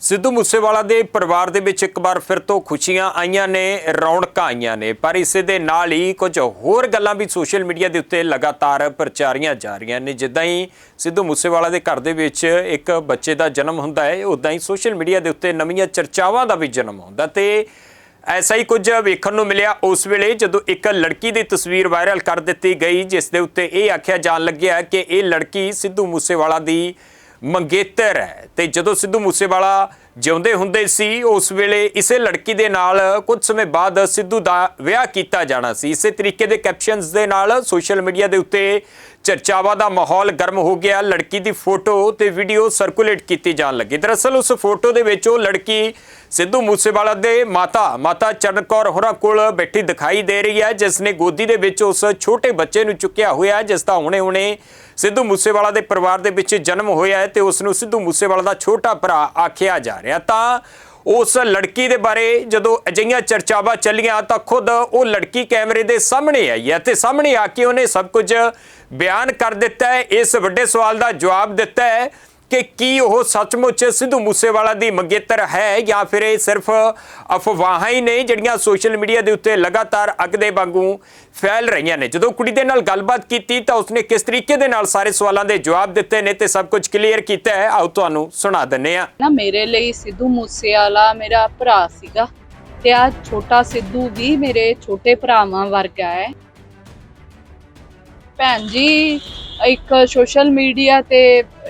ਸਿੱਧੂ ਮੂਸੇਵਾਲਾ ਦੇ ਪਰਿਵਾਰ ਦੇ ਵਿੱਚ ਇੱਕ ਵਾਰ ਫਿਰ ਤੋਂ ਖੁਸ਼ੀਆਂ ਆਈਆਂ ਨੇ, ਰੌਣਕਾਂ ਆਈਆਂ ਨੇ, ਪਰ ਇਸੇ ਦੇ ਨਾਲ ਹੀ ਕੁਝ ਹੋਰ ਗੱਲਾਂ ਵੀ ਸੋਸ਼ਲ ਮੀਡੀਆ ਦੇ ਉੱਤੇ ਲਗਾਤਾਰ ਪ੍ਰਚਾਰੀਆਂ ਜਾ ਰਹੀਆਂ ਨੇ। ਜਿੱਦਾਂ ਹੀ ਸਿੱਧੂ ਮੂਸੇਵਾਲਾ ਦੇ ਘਰ ਦੇ ਵਿੱਚ ਇੱਕ ਬੱਚੇ ਦਾ ਜਨਮ ਹੁੰਦਾ ਹੈ ਉਦਾਂ ਹੀ ਸੋਸ਼ਲ ਮੀਡੀਆ ਦੇ ਉੱਤੇ ਨਵੀਆਂ ਚਰਚਾਵਾਂ ਦਾ ਵੀ ਜਨਮ ਹੁੰਦਾ ਤੇ ਐਸਾ ਹੀ ਕੁਝ ਵੇਖਣ ਨੂੰ ਮਿਲਿਆ। ਉਸ ਵੇਲੇ ਜਦੋਂ ਇੱਕ ਲੜਕੀ ਦੀ ਤਸਵੀਰ ਵਾਇਰਲ ਕਰ ਦਿੱਤੀ ਗਈ, ਜਿਸ ਦੇ ਉੱਤੇ ਇਹ ਆਖਿਆ ਜਾਣ ਲੱਗਿਆ ਕਿ ਇਹ ਲੜਕੀ ਸਿੱਧੂ ਮੂਸੇਵਾਲਾ ਦੀ ਮੰਗੇਤਰ ਹੈ। ਤੇ ਜਦੋਂ ਸਿੱਧੂ ਮੂਸੇਵਾਲਾ ਜਿਉਂਦੇ ਹੁੰਦੇ ਸੀ, ਉਸ ਵੇਲੇ ਇਸੇ ਲੜਕੀ ਦੇ ਨਾਲ ਕੁਝ ਸਮੇਂ ਬਾਅਦ ਸਿੱਧੂ ਦਾ ਵਿਆਹ ਕੀਤਾ ਜਾਣਾ ਸੀ। ਇਸੇ ਤਰੀਕੇ ਦੇ ਕੈਪਸ਼ਨਸ ਦੇ ਨਾਲ ਸੋਸ਼ਲ ਮੀਡੀਆ ਦੇ ਉੱਤੇ ਚਰਚਾਵਾਂ ਦਾ ਮਾਹੌਲ ਗਰਮ ਹੋ ਗਿਆ। ਲੜਕੀ ਦੀ ਫੋਟੋ ਤੇ ਵੀਡੀਓ ਸਰਕੂਲੇਟ ਕੀਤੀ ਜਾਣ ਲੱਗੀ। ਦਰਅਸਲ ਉਸ ਫੋਟੋ ਦੇ ਵਿੱਚ ਉਹ ਲੜਕੀ ਸਿੱਧੂ ਮੂਸੇਵਾਲਾ ਦੇ ਮਾਤਾ ਮਾਤਾ ਚਰਨ ਕੌਰ ਹੋਰਾਂ ਕੋਲ ਬੈਠੀ ਦਿਖਾਈ ਦੇ ਰਹੀ ਹੈ, ਜਿਸ ਨੇ ਗੋਦੀ ਦੇ ਵਿੱਚ ਉਸ ਛੋਟੇ ਬੱਚੇ ਨੂੰ ਚੁੱਕਿਆ ਹੋਇਆ ਜਿਸ ਦਾ ਹੁਣੇ-ਹੁਣੇ ਸਿੱਧੂ ਮੂਸੇਵਾਲਾ ਦੇ ਪਰਿਵਾਰ ਦੇ ਵਿੱਚ ਜਨਮ ਹੋਇਆ ਹੈ ਤੇ ਉਸ ਨੂੰ ਸਿੱਧੂ ਮੂਸੇਵਾਲਾ ਦਾ ਛੋਟਾ ਭਰਾ ਆਖਿਆ ਜਾ ਰਿਹਾ। ਤਾਂ ਉਸ ਲੜਕੀ ਦੇ ਬਾਰੇ ਜਦੋਂ ਅਜਿਹੀਆਂ ਚਰਚਾਵਾਂ ਚੱਲੀਆਂ ਤਾਂ ਖੁਦ ਉਹ ਲੜਕੀ ਕੈਮਰੇ ਦੇ ਸਾਹਮਣੇ ਆਈ ਹੈ ਤੇ ਸਾਹਮਣੇ ਆ ਕੇ ਉਹਨੇ ਸਭ ਕੁਝ ਬਿਆਨ ਕਰ ਦਿੱਤਾ ਹੈ। ਇਸ ਵੱਡੇ ਸਵਾਲ ਦਾ ਜਵਾਬ ਦਿੱਤਾ ਹੈ। ਕਿ ਕੀ ਉਹ ਸੱਚਮੁੱਚ ਸਿੱਧੂ ਮੂਸੇਵਾਲਾ ਦੀ ਮੰਗੇਤਰ ਹੈ ਜਾਂ ਫਿਰ ਇਹ ਸਿਰਫ ਅਫਵਾਹਾਂ ਹੀ ਨੇ ਜਿਹੜੀਆਂ ਸੋਸ਼ਲ ਮੀਡੀਆ ਦੇ ਉੱਤੇ ਲਗਾਤਾਰ ਅੱਗ ਦੇ ਵਾਂਗੂ ਫੈਲ ਰਹੀਆਂ ਨੇ? ਜਦੋਂ ਕੁੜੀ ਦੇ ਨਾਲ ਗੱਲਬਾਤ ਕੀਤੀ ਤਾਂ ਉਸਨੇ ਕਿਸ ਤਰੀਕੇ ਦੇ ਨਾਲ ਸਾਰੇ ਸਵਾਲਾਂ ਦੇ ਜਵਾਬ ਦਿੱਤੇ ਨੇ ਤੇ ਸਭ ਕੁਝ ਕਲੀਅਰ ਕੀਤਾ ਹੈ? ਆਓ ਤੁਹਾਨੂੰ ਸੁਣਾ ਦਿੰਨੇ ਆ ਨਾ, ਮੇਰੇ ਲਈ ਸਿੱਧੂ ਮੂਸੇਵਾਲਾ ਮੇਰਾ ਭਰਾ ਸੀਗਾ ਤੇ ਆ ਛੋਟਾ ਸਿੱਧੂ ਵੀ ਮੇਰੇ ਛੋਟੇ ਭਰਾਵਾਂ ਵਰਗਾ ਹੈ। ਭੈਣ ਜੀ, ਇੱਕ ਸੋਸ਼ਲ ਮੀਡੀਆ ਤੇ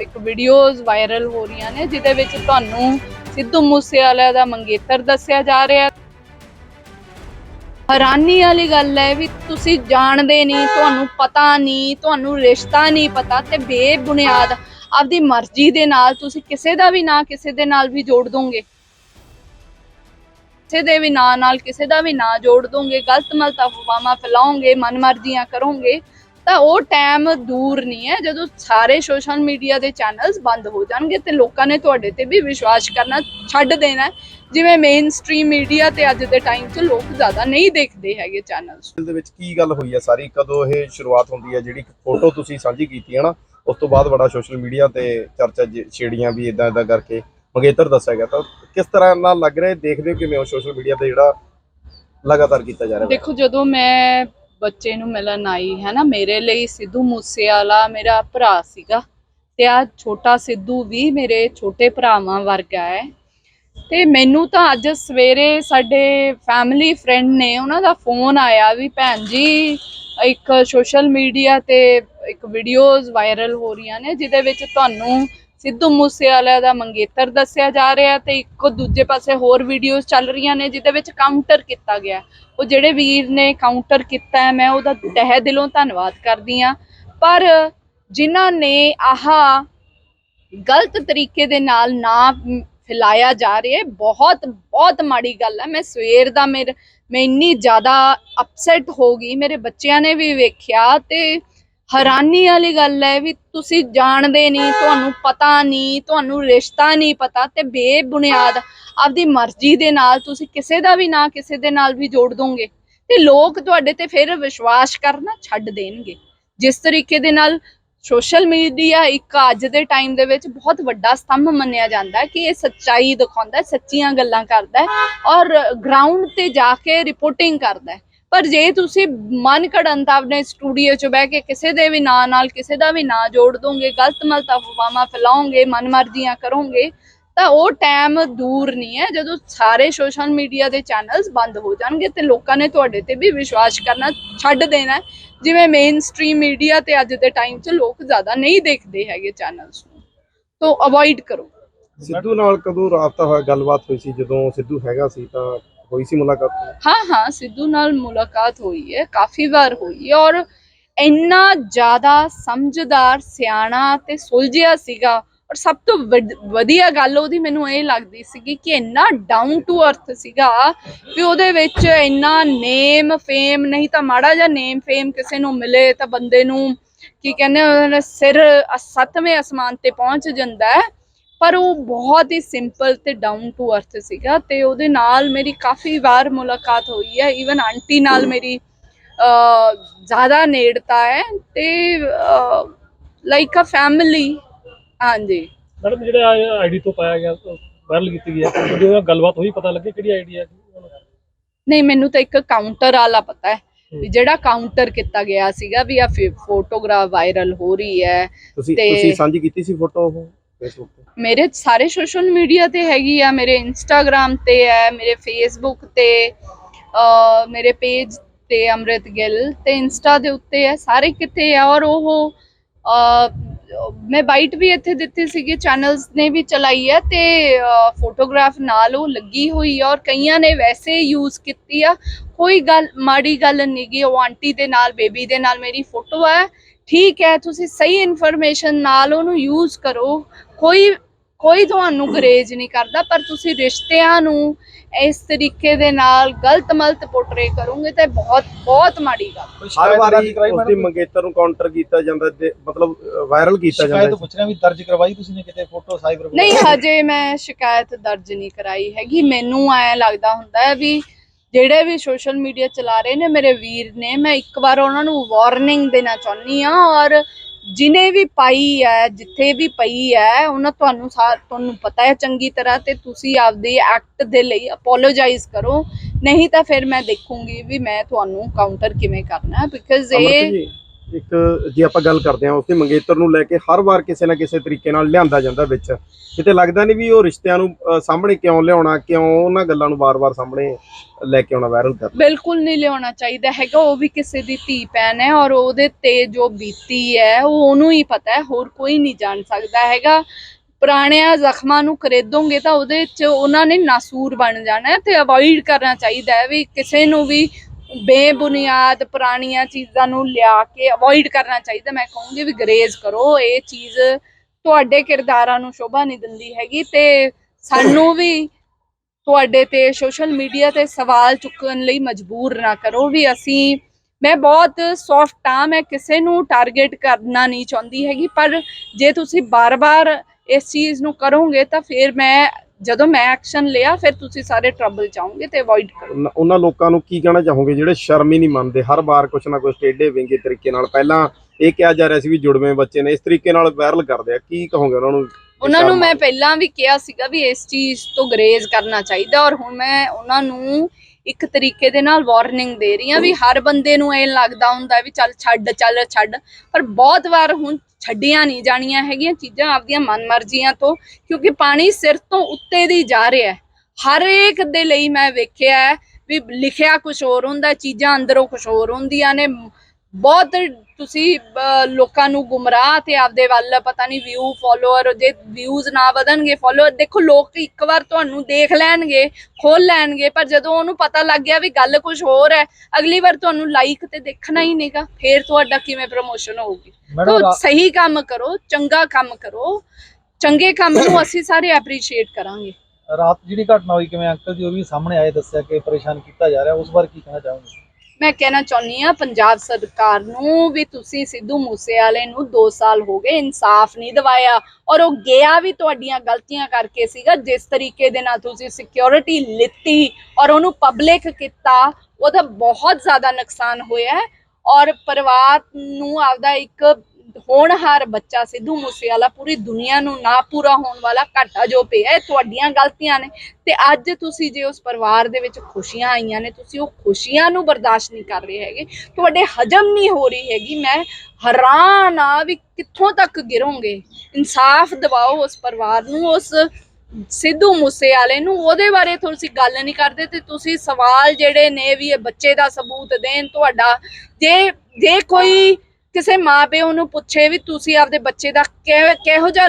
ਇੱਕ ਵੀਡੀਓਜ਼ ਵਾਇਰਲ ਹੋ ਰਹੀਆਂ ਨੇ, ਜਿਹਦੇ ਵਿੱਚ ਤੁਹਾਨੂੰ ਸਿੱਧੂ ਮੂਸੇਵਾਲਾ ਦਾ ਮੰਗੇਤਰ ਦੱਸਿਆ ਜਾ ਰਿਹਾ ਹੈਰਾਨੀ ਵਾਲੀ ਗੱਲ ਹੈ ਵੀ ਤੁਸੀਂ ਜਾਣਦੇ ਨਹੀਂ, ਤੁਹਾਨੂੰ ਪਤਾ ਨਹੀਂ, ਤੁਹਾਨੂੰ ਰਿਸ਼ਤਾ ਨਹੀਂ ਪਤਾ ਤੇ ਬੇਬੁਨਿਆਦ, ਆਪਦੀ ਮਰਜ਼ੀ ਦੇ ਨਾਲ ਤੁਸੀਂ ਕਿਸੇ ਦਾ ਵੀ ਨਾਂ ਕਿਸੇ ਦੇ ਨਾਲ ਵੀ ਜੋੜ ਦੋਗੇ। ਕਿਸੇ ਦੇ ਵੀ ਨਾਂ ਨਾਲ ਕਿਸੇ ਦਾ ਵੀ ਨਾਂ ਜੋੜ ਦੋਗੇ, ਗਲਤ ਮਲਤ ਅਫਵਾਹਾਂ ਫੈਲਾਓਗੇ, ਮਨਮਰਜ਼ੀਆਂ ਕਰੋਗੇ ਤਾਂ ਉਹ ਟਾਈਮ ਦੂਰ ਨਹੀਂ ਹੈ। ਜਦੋਂ ਸਾਰੇ ਸੋਸ਼ਲ ਮੀਡੀਆ ਦੇ ਚੈਨਲਸ ਬੰਦ ਹੋ ਜਾਣਗੇ ਤੇ ਲੋਕਾਂ ਨੇ ਤੁਹਾਡੇ ਤੇ ਵੀ ਵਿਸ਼ਵਾਸ ਕਰਨਾ ਛੱਡ ਦੇਣਾ। ਜਿਵੇਂ ਮੇਨ ਸਟ੍ਰੀਮ ਮੀਡੀਆ ਤੇ ਅੱਜ ਦੇ ਟਾਈਮ 'ਚ ਲੋਕ ਜ਼ਿਆਦਾ ਨਹੀਂ ਦੇਖਦੇ ਹੈਗੇ ਚੈਨਲਸ ਦੇ ਵਿੱਚ ਕੀ ਗੱਲ ਹੋਈ ਹੈ ਸਾਰੀ? ਕਦੋਂ ਇਹ ਸ਼ੁਰੂਆਤ ਹੁੰਦੀ ਹੈ? ਜਿਹੜੀ ਫੋਟੋ ਤੁਸੀਂ ਸਾਂਝੀ ਕੀਤੀ ਹੈ ਨਾ ਉਸ ਤੋਂ ਬਾਅਦ ਬੜਾ ਸੋਸ਼ਲ ਮੀਡੀਆ ਤੇ ਚਰਚਾ ਛੇੜੀਆਂ ਵੀ ਇਦਾਂ ਇਦਾਂ ਕਰਕੇ ਮੰਗੇਤਰ ਦੱਸਿਆ ਗਿਆ। ਤਾਂ ਕਿਸ ਤਰ੍ਹਾਂ ਨਾਲ ਲੱਗ ਰਿਹਾ? ਦੇਖਦੇ ਹੋ ਕਿਵੇਂ ਉਹ ਸੋਸ਼ਲ ਮੀਡੀਆ ਤੇ ਜਿਹੜਾ ਲਗਾਤਾਰ ਕੀਤਾ ਜਾ ਰਿਹਾ ਦੇਖੋ ਜਦੋਂ ਮੈਂ ਬੱਚੇ ਨੂੰ ਮਿਲਣ ਆਈ ਹੈ ਨਾ ਮੇਰੇ ਲਈ ਸਿੱਧੂ ਮੂਸੇਵਾਲਾ ਮੇਰਾ ਭਰਾ ਸੀਗਾ ਤੇ ਆ ਛੋਟਾ ਸਿੱਧੂ ਵੀ ਮੇਰੇ ਛੋਟੇ ਭਰਾਵਾਂ ਵਰਗਾ ਹੈ। ਤੇ ਮੈਨੂੰ ਤਾਂ ਅੱਜ ਸਵੇਰੇ ਸਾਡੇ ਫੈਮਿਲੀ ਫਰੈਂਡ ਨੇ ਉਹਨਾਂ ਦਾ ਫੋਨ ਆਇਆ ਵੀ ਭੈਣ ਜੀ, ਇੱਕ ਸੋਸ਼ਲ ਮੀਡੀਆ ਤੇ ਇੱਕ ਵੀਡੀਓਜ਼ ਵਾਇਰਲ ਹੋ ਰਹੀਆਂ ਨੇ, ਜਿਹਦੇ ਵਿੱਚ ਤੁਹਾਨੂੰ ਸਿੱਧੂ ਮੂਸੇਵਾਲਾ ਦਾ ਮੰਗੇਤਰ ਦੱਸਿਆ ਜਾ ਰਿਹਾ ਤੇ ਇੱਕੋ ਦੂਜੇ ਪਾਸੇ ਹੋਰ ਵੀਡੀਓਜ਼ ਚੱਲ ਰਹੀਆਂ ਨੇ ਜਿਹਦੇ ਵਿੱਚ ਕਾਊਂਟਰ ਕੀਤਾ ਗਿਆ ਉਹ ਜਿਹੜੇ ਵੀਰ ਨੇ ਕਾਊਂਟਰ ਕੀਤਾ ਹੈ, ਮੈਂ ਉਹਦਾ ਤਹਿ ਦਿਲੋਂ ਧੰਨਵਾਦ ਕਰਦੀ ਆ ਪਰ ਜਿਨ੍ਹਾਂ ਨੇ ਆਹ ਗਲਤ ਤਰੀਕੇ ਦੇ ਨਾਲ ਨਾ ਫੈਲਾਇਆ ਜਾ ਰਿਹਾ ਹੈ, ਬਹੁਤ ਬਹੁਤ ਮਾੜੀ ਗੱਲ ਹੈ। ਮੈਂ ਸਵੇਰ ਦਾ ਮੇਰੇ, ਮੈਂ ਇੰਨੀ ਜ਼ਿਆਦਾ ਅਪਸੈਟ ਹੋ ਗਈ। ਮੇਰੇ ਬੱਚਿਆਂ ਨੇ ਵੀ ਵੇਖਿਆ ਤੇ ਹੈਰਾਨੀ ਵਾਲੀ ਗੱਲ ਹੈ ਵੀ ਤੁਸੀਂ ਜਾਣਦੇ ਨਹੀਂ, ਤੁਹਾਨੂੰ ਪਤਾ ਨਹੀਂ, ਤੁਹਾਨੂੰ ਰਿਸ਼ਤਾ ਨਹੀਂ ਪਤਾ ਤੇ ਬੇਬੁਨਿਆਦ ਆਪਦੀ ਮਰਜ਼ੀ ਦੇ ਨਾਲ ਤੁਸੀਂ ਕਿਸੇ ਦਾ ਵੀ ਨਾ ਕਿਸੇ ਦੇ ਨਾਲ ਵੀ ਜੋੜ ਦੋਗੇ ਤੇ ਲੋਕ ਤੁਹਾਡੇ ਤੇ ਫਿਰ ਵਿਸ਼ਵਾਸ ਕਰਨਾ ਛੱਡ ਦੇਣਗੇ। ਜਿਸ ਤਰੀਕੇ ਦੇ ਨਾਲ ਸੋਸ਼ਲ ਮੀਡੀਆ ਇੱਕ ਅੱਜ ਦੇ ਟਾਈਮ ਦੇ ਵਿੱਚ ਬਹੁਤ ਵੱਡਾ ਸਤੰਭ ਮੰਨਿਆ ਜਾਂਦਾ ਹੈ ਕਿ ਇਹ ਸੱਚਾਈ ਦਿਖਾਉਂਦਾ ਹੈ, ਸੱਚੀਆਂ ਗੱਲਾਂ ਕਰਦਾ ਹੈ ਔਰ ਗਰਾਊਂਡ ਤੇ ਜਾ ਕੇ ਰਿਪੋਰਟਿੰਗ ਕਰਦਾ ਹੈ। ਪਰ ਜੇ ਤੁਸੀਂ ਮਨ ਘੜਨ ਤਾਂ ਆਪਣੇ ਸਟੂਡੀਓ 'ਚ ਬਹਿ ਕੇ ਕਿਸੇ ਦੇ ਵੀ ਨਾਂ ਨਾਲ ਕਿਸੇ ਦਾ ਵੀ ਨਾਂ ਜੋੜ ਦੋਗੇ, ਗਲਤ ਮਲਤ ਅਫਵਾਹਾਂ ਫੈਲਾਓਗੇ ਮਨਮਰਜ਼ੀਆਂ ਕਰੋਗੇ, ਤਾਂ ਉਹ ਟਾਈਮ ਦੂਰ ਨਹੀਂ ਹੈ। ਜਦੋਂ ਸਾਰੇ ਸੋਸ਼ਲ ਮੀਡੀਆ ਦੇ ਚੈਨਲਸ ਬੰਦ ਹੋ ਜਾਣਗੇ ਤੇ ਲੋਕਾਂ ਨੇ ਤੁਹਾਡੇ ਤੇ ਵੀ ਵਿਸ਼ਵਾਸ ਕਰਨਾ ਛੱਡ ਦੇਣਾ ਜਿਵੇਂ ਮੇਨ ਸਟ੍ਰੀਮ ਮੀਡੀਆ ਤੇ ਅੱਜ ਦੇ ਟਾਈਮ 'ਚ ਲੋਕ ਜ਼ਿਆਦਾ ਨਹੀਂ ਦੇਖਦੇ ਹੈਗੇ ਚੈਨਲਸ ਨੂੰ। ਤੋਂ ਅਵੋਇਡ ਕਰੋ। ਸਿੱਧੂ ਨਾਲ ਕਦੋਂ ਰਾਬਤਾ ਹੋਇਆ, ਗੱਲਬਾਤ ਹੋਈ ਸੀ? ਜਦੋਂ ਸਿੱਧੂ ਹੈਗਾ ਸੀ ਤਾਂ ਹੋਈ ਸੀ ਮੁਲਾਕਾਤ? ਹਾਂ ਹਾਂ, ਸਿੱਧੂ ਨਾਲ ਮੁਲਾਕਾਤ ਹੋਈ ਹੈ, ਕਾਫੀ ਵਾਰ ਹੋਈ ਹੈ ਔਰ ਇੰਨਾ ਜ਼ਿਆਦਾ ਸਮਝਦਾਰ, ਸਿਆਣਾ ਤੇ ਸੁਲਝਿਆ ਸੀਗਾ ਔਰ ਸਭ ਤੋਂ ਵੱਡ- ਵਧੀਆ ਗੱਲ ਉਹਦੀ ਮੈਨੂੰ ਇਹ ਲੱਗਦੀ ਸੀਗੀ ਕਿ ਇੰਨਾ ਡਾਊਨ ਟੂ ਅਰਥ ਸੀਗਾ ਵੀ ਉਹਦੇ ਵਿੱਚ ਇੰਨਾ ਨੇਮ ਫੇਮ ਨਹੀਂ ਤਾਂ ਮਾੜਾ ਜਿਹਾ ਨੇਮ ਫੇਮ ਕਿਸੇ ਨੂੰ ਮਿਲੇ ਤਾਂ ਬੰਦੇ ਨੂੰ ਕੀ ਕਹਿੰਦੇ ਉਹਦਾ ਸਿਰ ਅ- ਸੱਤਵੇਂ ਅਸਮਾਨ ਤੇ ਪਹੁੰਚ ਜਾਂਦਾ ਹੈ। ਪਰ ਉਹ ਬਹੁਤ ਹੀ ਸਿੰਪਲ ਤੇ ਡਾਊਨ ਟੂ ਅਰਥ ਸੀਗਾ ਤੇ ਉਹਦੇ ਨਾਲ ਮੇਰੀ ਕਾਫੀ ਵਾਰ ਮੁਲਾਕਾਤ ਹੋਈ ਹੈ ਈਵਨ ਆਂਟੀ ਨਾਲ ਮੇਰੀ ਅ, ਜ਼ਿਆਦਾ ਨੇੜਤਾ ਹੈ ਤੇ ਲਾਈਕ ਅ ਫੈਮਿਲੀ ਹਾਂਜੀ। ਮੈਡਮ ਜਿਹੜਾ ਆਈਡੀ ਤੋਂ ਪਾਇਆ ਗਿਆ ਵਾਇਰਲ ਕੀਤੀ ਗਈ ਹੈ ਨਾਲ ਗੱਲਬਾਤ ਹੋਈ ਪਤਾ ਲੱਗੇ ਕਿਹੜੀ ਆਈਡੀ ਹੈ? ਨਹੀਂ ਮੈਨੂੰ ਤਾਂ ਇੱਕ ਕਾਊਂਟਰ ਵਾਲਾ ਪਤਾ ਹੈ ਵੀ। ਜਿਹੜਾ ਕਾਊਂਟਰ ਕੀਤਾ ਗਿਆ ਸੀਗਾ ਵੀ ਆ ਫੋਟੋਗ੍ਰਾਫ ਵਾਇਰਲ ਹੋ ਰਹੀ ਹੈ ਤੁਸੀਂ ਤੇ- ਤੁਸੀਂ ਸਾਂਝੀ ਕੀਤੀ ਸੀ ਫੋਟੋ ਉਹ? ਫੇਸਬੁੱਕ ਤੇ? ਮੇਰੇ ਸਾਰੇ ਸੋਸ਼ਲ ਮੀਡੀਆ ਤੇ ਹੈਗੀ ਆ, ਮੇਰੇ ਇੰਸਟਾਗ੍ਰam ਤੇ ਹੈ, ਮੇਰੇ ਫੇਸਬੁੱਕ ਤੇ ਮੇਰੇ ਪੇਜ ਤੇ ਅੰਮ੍ਰਿਤ ਗਿੱਲ ਤੇ ਇੰਸਟਾ ਦੇ ਉੱਤੇ ਹੈ, ਸਾਰੇ ਕਿਤੇ ਆ ਔਰ ਉਹ ਮੈਂ ਬਾਈਟ ਵੀ ਇੱਥੇ ਦਿੱਤੀ ਸੀਗੀ ਚੈਨਲਸ ਨੇ ਵੀ ਚਲਾਈ ਹੈ ਤੇ ਫੋਟੋਗ੍ਰਾਫ ਨਾਲ ਉਹ ਲੱਗੀ ਹੋਈ ਆ ਔਰ ਕਈਆਂ ਨੇ ਵੈਸੇ ਯੂਜ਼ ਕੀਤੀ ਆ, ਕੋਈ ਗੱਲ, ਮਾੜੀ ਗੱਲ ਨਹੀਂ ਗੀ, ਉਹ ਆਂਟੀ ਦੇ ਨਾਲ ਬੇਬੀ ਦੇ ਨਾਲ ਮੇਰੀ ਫੋਟੋ ਹੈ ਠੀਕ ਹੈ, ਤੁਸੀਂ ਸਹੀ ਇਨਫੋਰਮੇਸ਼ਨ ਨਾਲ ਉਹਨੂੰ ਯੂਜ਼ ਕਰੋ ਕੋਈ ਕੋਈ ਤੁਹਾਨੂੰ ਗਰੇਜ ਨਹੀਂ ਕਰਦਾ ਪਰ ਤੁਸੀਂ ਰਿਸ਼ਤਿਆਂ ਨੂੰ ਇਸ ਤਰੀਕੇ ਦੇ ਨਾਲ ਗਲਤ ਮਲਤ ਪੋਰਟਰੇ ਕਰੋਗੇ ਤਾਂ ਬਹੁਤ ਬਹੁਤ ਮਾੜੀ ਗੱਲ। ਹਰ ਵਾਰੀ ਉਸਦੀ ਮੰਗੇਤਰ ਨੂੰ ਕਾਊਂਟਰ ਕੀਤਾ ਜਾਂਦਾ ਤੇ ਮਤਲਬ ਵਾਇਰਲ ਕੀਤਾ ਸ਼ਿਕਾਇਤ ਜਾਂਦਾ ਪੁੱਛ ਰਿਹਾ ਵੀ ਦਰਜ ਕਰਵਾਈ ਤੁਸੀਂ ਨੇ ਕਿਤੇ ਫੋਟੋ ਸਾਈਬਰ ਨਹੀਂ ਹਜੇ ਮੈਂ ਸ਼ਿਕਾਇਤ ਦਰਜ ਨਹੀਂ ਕਰਾਈ ਹੈਗੀ। ਮੈਨੂੰ ਐ ਲੱਗਦਾ ਹੁੰਦਾ ਹੈ ਵੀ ਜਿਹੜੇ ਵੀ ਸੋਸ਼ਲ ਮੀਡੀਆ ਚਲਾ ਰਹੇ ਨੇ ਮੇਰੇ ਵੀਰ ਨੇ ਮੈਂ ਇੱਕ ਵਾਰ ਉਹਨਾਂ ਨੂੰ ਵਾਰਨਿੰਗ ਦੇਣਾ ਚਾਹੁੰਦੀ ਆ ਔਰ ਜਿਨੇ ਵੀ ਪਾਈ ਹੈ ਜਿੱਥੇ ਵੀ ਪਈ ਹੈ ਉਹਨਾਂ ਤੁਹਾਨੂੰ ਤੁਹਾਨੂੰ ਪਤਾ ਹੈ ਚੰਗੀ ਤਰ੍ਹਾਂ ਤੇ ਤੁਸੀਂ ਆਪਦੇ ਐਕਟ ਦੇ ਲਈ ਅਪੋਲੋਜਾਈਜ਼ ਕਰੋ। ਨਹੀਂ ਤਾਂ ਫਿਰ ਮੈਂ ਦੇਖੂੰਗੀ ਵੀ ਮੈਂ ਤੁਹਾਨੂੰ ਕਾਊਂਟਰ ਕਿਵੇਂ ਕਰਨਾ ਬਿਕਾਜ਼ ਇਹ ਇੱਕ ਜੇ ਆਪਾਂ ਗੱਲ ਕਰਦੇ ਹਾਂ ਉਸਦੀ ਮੰਗੇਤਰ ਨੂੰ ਲੈ ਕੇ ਹਰ ਵਾਰ ਕਿਸੇ ਨਾ ਕਿਸੇ ਤਰੀਕੇ ਨਾਲ ਲਿਆਂਦਾ ਜਾਂਦਾ ਵਿੱਚ। ਕਿਤੇ ਲੱਗਦਾ ਨਹੀਂ ਵੀ ਉਹ ਰਿਸ਼ਤਿਆਂ ਨੂੰ ਸਾਹਮਣੇ ਕਿਉਂ ਲਿਆਉਣਾ, ਕਿਉਂ ਉਹਨਾਂ ਗੱਲਾਂ ਨੂੰ ਵਾਰ-ਵਾਰ ਸਾਹਮਣੇ ਲੈ ਕੇ ਆਉਣਾ ਵਾਇਰਲ ਕਰਨਾ? ਬਿਲਕੁਲ ਨਹੀਂ ਲਿਆਉਣਾ ਚਾਹੀਦਾ ਹੈਗਾ, ਉਹ ਵੀ ਕਿਸੇ ਦੀ ਧੀ ਭੈਣ ਹੈ ਔਰ ਉਹਦੇ ਤੇ ਜੋ ਬੀਤੀ ਹੈ, ਉਹ ਉਹਨੂੰ ਹੀ ਪਤਾ ਹੈ, ਹੋਰ ਕੋਈ ਨਹੀਂ ਜਾਣ ਸਕਦਾ ਹੈਗਾ। ਪੁਰਾਣਿਆਂ ਜ਼ਖਮਾਂ ਨੂੰ ਖਰੀਦੋਗੇ ਤਾਂ ਉਹਦੇ ਚ ਉਹਨਾਂ ਨੇ ਨਾਸੂਰ ਬਣ ਜਾਣਾ ਤੇ ਅਵੋਇਡ ਕਰਨਾ ਚਾਹੀਦਾ ਹੈ ਵੀ ਕਿਸੇ ਨੂੰ ਵੀ ਬੇਬੁਨਿਆਦ ਪੁਰਾਣੀਆਂ ਚੀਜ਼ਾਂ ਨੂੰ ਲਿਆ ਕੇ ਅਵੋਇਡ ਕਰਨਾ ਚਾਹੀਦਾ। ਮੈਂ ਕਹੂੰਗੀ ਵੀ ਗਰੇਜ਼ ਕਰੋ। ਇਹ ਚੀਜ਼ ਤੁਹਾਡੇ ਕਿਰਦਾਰਾਂ ਨੂੰ ਸ਼ੋਭਾ ਨਹੀਂ ਦਿੰਦੀ ਹੈਗੀ ਤੇ ਸਾਨੂੰ ਵੀ ਤੁਹਾਡੇ ਤੇ ਸੋਸ਼ਲ ਮੀਡੀਆ ਤੇ ਸਵਾਲ ਚੁੱਕਣ ਲਈ ਮਜਬੂਰ ਨਾ ਕਰੋ ਵੀ ਅਸੀਂ, ਮੈਂ ਬਹੁਤ ਸੌਫਟ ਆ ਮੈਂ ਕਿਸੇ ਨੂੰ ਟਾਰਗੇਟ ਕਰਨਾ ਨਹੀਂ ਚਾਹੁੰਦੀ ਹੈਗੀ, ਪਰ ਜੇ ਤੁਸੀਂ ਬਾਰ-ਬਾਰ ਇਸ ਚੀਜ਼ ਨੂੰ ਕਰੋਗੇ ਤਾਂ ਫਿਰ ਮੈਂ ਜਦੋਂ ਮੈਂ ਐਕਸ਼ਨ ਲਿਆ ਫਿਰ ਤੁਸੀਂ ਸਾਰੇ ਟਰਬਲ ਚਾਹੋਗੇ ਤੇ ਅਵੋਇਡ ਕਰੋ। ਉਹਨਾਂ- ਉਹਨਾਂ ਲੋਕਾਂ ਨੂੰ ਕੀ ਕਹਿਣਾ ਚਾਹੋਗੇ ਜਿਹੜੇ ਸ਼ਰਮ ਹੀ ਨਹੀਂ ਮੰਨਦੇ? ਹਰ ਵਾਰ ਕੁਛ ਨਾ ਕੁਛ ਟੇਢੇ ਵਿੰਗੇ ਤਰੀਕੇ ਨਾਲ ਪਹਿਲਾਂ ਇਹ ਕਿਹਾ ਜਾ ਰਿਹਾ ਸੀ ਵੀ ਜੁੜਵੇਂ ਬੱਚੇ ਨੇ ਇਸ ਤਰੀਕੇ ਨਾਲ ਵਾਇਰਲ ਕਰਦੇ ਆ। ਕੀ ਕਹੋਗੇ ਉਹਨਾਂ ਨੂੰ? ਉਹਨਾਂ ਨੂੰ ਮੈਂ? ਪਹਿਲਾਂ ਵੀ ਕਿਹਾ ਸੀਗਾ ਵੀ ਇਸ ਚੀਜ਼ ਤੋਂ ਗਰੇਜ਼ ਕਰਨਾ ਚਾਹੀਦਾ ਔਰ ਹੁਣ ਮੈਂ ਉਹਨਾਂ ਨੂੰ ਇੱਕ ਤਰੀਕੇ ਦੇ ਨਾਲ ਵਾਰਨਿੰਗ ਦੇ ਰਹੀ ਹਾਂ ਵੀ ਹਰ ਬੰਦੇ ਨੂੰ ਇਹ ਲੱਗਦਾ ਹੁੰਦਾ ਵੀ ਚੱਲ ਛੱਡ ਚੱਲ ਛੱਡ। ਪਰ ਬਹੁਤ ਵਾਰ ਹੁਣ ਛੱਡੀਆਂ ਨਹੀਂ ਜਾਣੀਆਂ ਹੈਗੀਆਂ ਚੀਜ਼ਾਂ ਆਪਦੀਆਂ ਮਨਮਰਜ਼ੀਆਂ ਤੋਂ, ਕਿਉਂਕਿ ਪਾਣੀ ਸਿਰ ਤੋਂ ਉੱਤੇ ਦੀ ਜਾ ਰਿਹਾ ਹੈ। ਹਰ ਇੱਕ ਦੇ ਲਈ ਮੈਂ ਵੇਖਿਆ ਹੈ ਵੀ ਲਿਖਿਆ ਕੁਝ ਹੋਰ ਹੁੰਦਾ, ਚੀਜ਼ਾਂ ਅੰਦਰੋਂ ਕੁਝ ਹੋਰ ਹੁੰਦੀਆਂ ਨੇ ਬਹੁਤ ਤੁਸੀਂ ਲੋਕਾਂ ਨੂੰ ਗੁੰਮਰਾਹ ਤੇ ਆਪਦੇ ਵੱਲ ਪਤਾ ਨਹੀਂ ਵਿਊ ਫਾਲੋਅਰ ਜੇ ਵਿਊਜ਼ ਨਾ ਵਧਣਗੇ ਫਾਲੋਅਰ ਦੇਖੋ ਲੋਕ ਇੱਕ ਵਾਰ ਤੁਹਾਨੂੰ ਦੇਖ ਲੈਣਗੇ ਖੋਲ ਲੈਣਗੇ ਪਰ ਜਦੋਂ ਉਹਨੂੰ ਪਤਾ ਲੱਗ ਗਿਆ ਵੀ ਗੱਲ ਕੁਝ ਹੋਰ ਹੈ ਅਗਲੀ ਵਾਰ ਤੁਹਾਨੂੰ ਲਾਈਕ ਤੇ ਦੇਖਣਾ ਹੀ ਨਹੀਂਗਾ ਫੇਰ ਤੁਹਾਡਾ ਕਿਵੇਂ ਪ੍ਰਮੋਸ਼ਨ ਹੋਊਗੀ? ਤਾਂ ਸਹੀ ਕੰਮ ਕਰੋ ਚੰਗਾ ਕੰਮ ਕਰੋ ਚੰਗੇ ਕੰਮ ਨੂੰ ਅਸੀਂ ਸਾਰੇ ਐਪਰੀਸ਼ੀਏਟ ਕਰਾਂਗੇ। ਰਾਤ ਜਿਹੜੀ ਘਟਨਾ ਹੋਈ ਕਿਵੇਂ ਅੰਕਲ ਜੀ ਉਹ ਵੀ ਸਾਹਮਣੇ ਆਏ ਦੱਸਿਆ ਕਿ ਪਰੇਸ਼ਾਨ ਕੀਤਾ ਜਾ ਰਿਹਾ ਉਸ ਬਾਰੇ ਕੀ ਕਹਿਣਾ ਚਾਹੋਗੇ? ਮੈਂ ਕਹਿਣਾ ਚਾਹੁੰਦੀ ਆ ਪੰਜਾਬ ਸਰਕਾਰ ਨੂੰ ਵੀ ਤੁਸੀਂ ਸਿੱਧੂ ਮੂਸੇਵਾਲੇ ਨੂੰ 2 ਸਾਲ ਹੋ ਗਏ ਇਨਸਾਫ ਨਹੀਂ ਦਿਵਾਇਆ ਔਰ ਉਹ ਗਿਆ ਵੀ ਤੁਹਾਡੀਆਂ ਗਲਤੀਆਂ ਕਰਕੇ ਸੀਗਾ, ਜਿਸ ਤਰੀਕੇ ਦੇ ਨਾਲ ਤੁਸੀਂ ਸਿਕਿਉਰਿਟੀ ਲਿੱਤੀ ਔਰ ਉਹਨੂੰ ਪਬਲਿਕ ਕੀਤਾ, ਉਹਦਾ ਬਹੁਤ ਜ਼ਿਆਦਾ ਨੁਕਸਾਨ ਹੋਇਆ ਔਰ ਪਰਿਵਾਰ ਨੂੰ ਆਪਦਾ ਇੱਕ ਹੋਣਹਾਰ ਬੱਚਾ ਸਿੱਧੂ ਮੂਸੇਵਾਲਾ ਪੂਰੀ ਦੁਨੀਆ ਨੂੰ ਨਾ ਪੂਰਾ ਹੋਣ ਵਾਲਾ ਘਾਟਾ ਜੋ ਪਿਆ ਇਹ ਤੁਹਾਡੀਆਂ ਗਲਤੀਆਂ ਨੇ। ਤੇ ਅੱਜ ਤੁਸੀਂ ਜੇ ਉਸ ਪਰਿਵਾਰ ਦੇ ਵਿੱਚ ਖੁਸ਼ੀਆਂ ਆਈਆਂ ਨੇ, ਤੁਸੀਂ ਉਹ ਖੁਸ਼ੀਆਂ ਨੂੰ ਬਰਦਾਸ਼ਤ ਨਹੀਂ ਕਰ ਰਹੇ ਹੈਗੇ। ਤੁਹਾਡੇ ਹਜਮ ਨਹੀਂ ਹੋ ਰਹੀ ਹੈਗੀ। ਮੈਂ ਹੈਰਾਨ ਆ ਵੀ ਕਿੱਥੋਂ ਤੱਕ ਗਿਰੋਗੇ। ਇਨਸਾਫ ਦਿਵਾਓ ਉਸ ਪਰਿਵਾਰ ਨੂੰ, ਉਸ ਸਿੱਧੂ ਮੂਸੇਵਾਲੇ ਨੂੰ। ਉਹਦੇ ਬਾਰੇ ਤੁਸੀਂ ਗੱਲ ਨਹੀਂ ਕਰਦੇ ਤੇ ਤੁਸੀਂ ਸਵਾਲ ਜਿਹੜੇ ਨੇ ਵੀ ਇਹ ਬੱਚੇ ਦਾ ਸਬੂਤ ਦੇਣ, ਤੁਹਾਡਾ ਜੇ ਜੇ ਕੋਈ ਕਿਸੇ ਮਾਪਿਓ ਨੂੰ ਪੁੱਛੇ ਵੀ ਤੁਸੀਂ ਆਪਦੇ ਬੱਚੇ ਦਾ ਕਿਹੋ ਜਿਹਾ